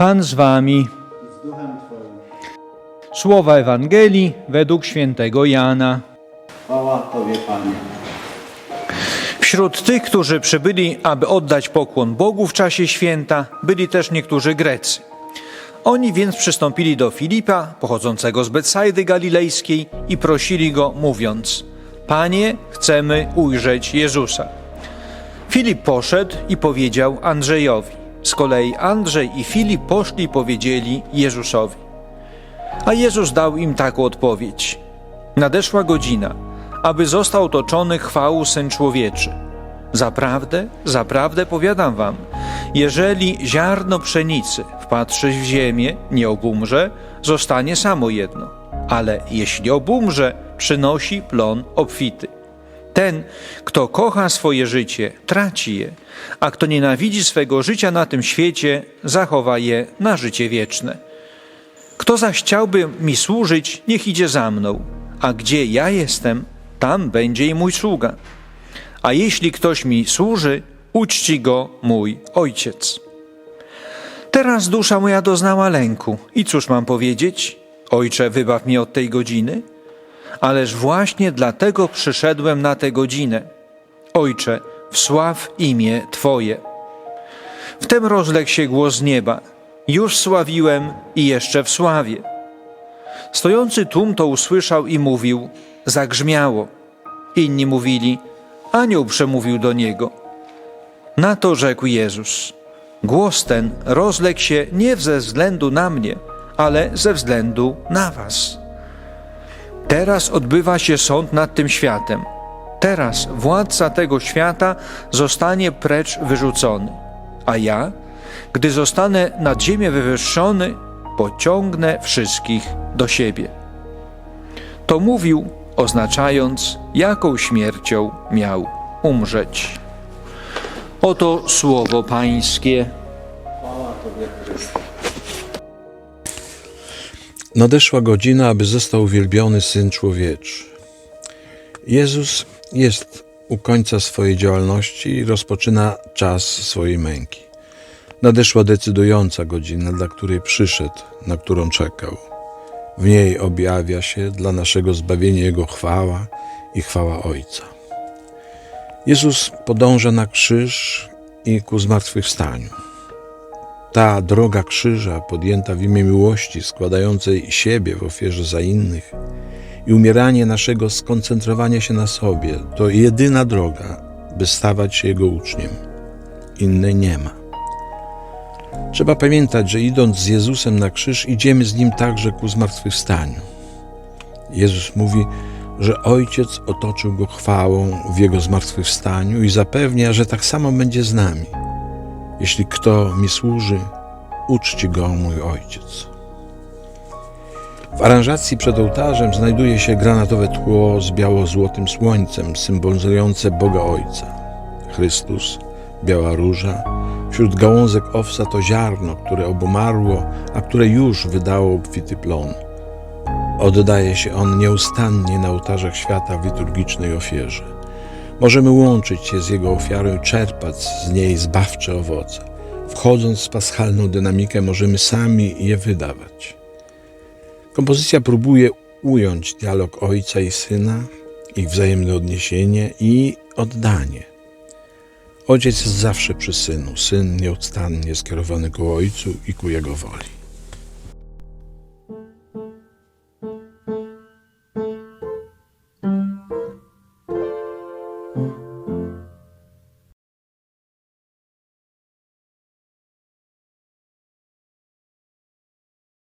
Pan z wami. Słowa Ewangelii według świętego Jana. Chwała Tobie, Panie. Wśród tych, którzy przybyli, aby oddać pokłon Bogu w czasie święta, byli też niektórzy Grecy. Oni więc przystąpili do Filipa, pochodzącego z Betsajdy Galilejskiej, i prosili go, mówiąc: Panie, chcemy ujrzeć Jezusa. Filip poszedł i powiedział Andrzejowi. Z kolei Andrzej i Filip poszli i powiedzieli Jezusowi. A Jezus dał im taką odpowiedź: Nadeszła godzina, aby został otoczony chwałą syn człowieczy. Zaprawdę, zaprawdę powiadam wam, jeżeli ziarno pszenicy wpatrzeć w ziemię, nie obumrze, zostanie samo jedno, ale jeśli obumrze, przynosi plon obfity. Ten, kto kocha swoje życie, traci je, a kto nienawidzi swego życia na tym świecie, zachowa je na życie wieczne. Kto zaś chciałby mi służyć, niech idzie za mną, a gdzie ja jestem, tam będzie i mój sługa. A jeśli ktoś mi służy, uczci go mój ojciec. Teraz dusza moja doznała lęku. I cóż mam powiedzieć? Ojcze, wybaw mnie od tej godziny? Ależ właśnie dlatego przyszedłem na tę godzinę. Ojcze, wsław imię Twoje. Wtem rozległ się głos z nieba. Już sławiłem i jeszcze w sławie. Stojący tłum to usłyszał i mówił, zagrzmiało. Inni mówili, anioł przemówił do niego. Na to rzekł Jezus, głos ten rozległ się nie ze względu na mnie, ale ze względu na was. Teraz odbywa się sąd nad tym światem. Teraz władca tego świata zostanie precz wyrzucony, a ja, gdy zostanę nad ziemię wywyższony, pociągnę wszystkich do siebie. To mówił, oznaczając, jaką śmiercią miał umrzeć. Oto słowo Pańskie. Nadeszła godzina, aby został uwielbiony Syn Człowieczy. Jezus jest u końca swojej działalności i rozpoczyna czas swojej męki. Nadeszła decydująca godzina, dla której przyszedł, na którą czekał. W niej objawia się dla naszego zbawienia Jego chwała i chwała Ojca. Jezus podąża na krzyż i ku zmartwychwstaniu. Ta droga krzyża, podjęta w imię miłości, składającej siebie w ofierze za innych i umieranie naszego skoncentrowania się na sobie, to jedyna droga, by stawać się Jego uczniem. Innej nie ma. Trzeba pamiętać, że idąc z Jezusem na krzyż, idziemy z Nim także ku zmartwychwstaniu. Jezus mówi, że Ojciec otoczył Go chwałą w Jego zmartwychwstaniu i zapewnia, że tak samo będzie z nami. Jeśli kto mi służy, uczci go mój ojciec. W aranżacji przed ołtarzem znajduje się granatowe tło z biało-złotym słońcem, symbolizujące Boga Ojca. Chrystus, biała róża, wśród gałązek owsa to ziarno, które obumarło, a które już wydało obfity plon. Oddaje się on nieustannie na ołtarzach świata w liturgicznej ofierze. Możemy łączyć się z Jego ofiarą i czerpać z niej zbawcze owoce. Wchodząc w paschalną dynamikę, możemy sami je wydawać. Kompozycja próbuje ująć dialog ojca i syna, ich wzajemne odniesienie i oddanie. Ojciec jest zawsze przy synu, syn nieustannie skierowany ku ojcu i ku jego woli. Música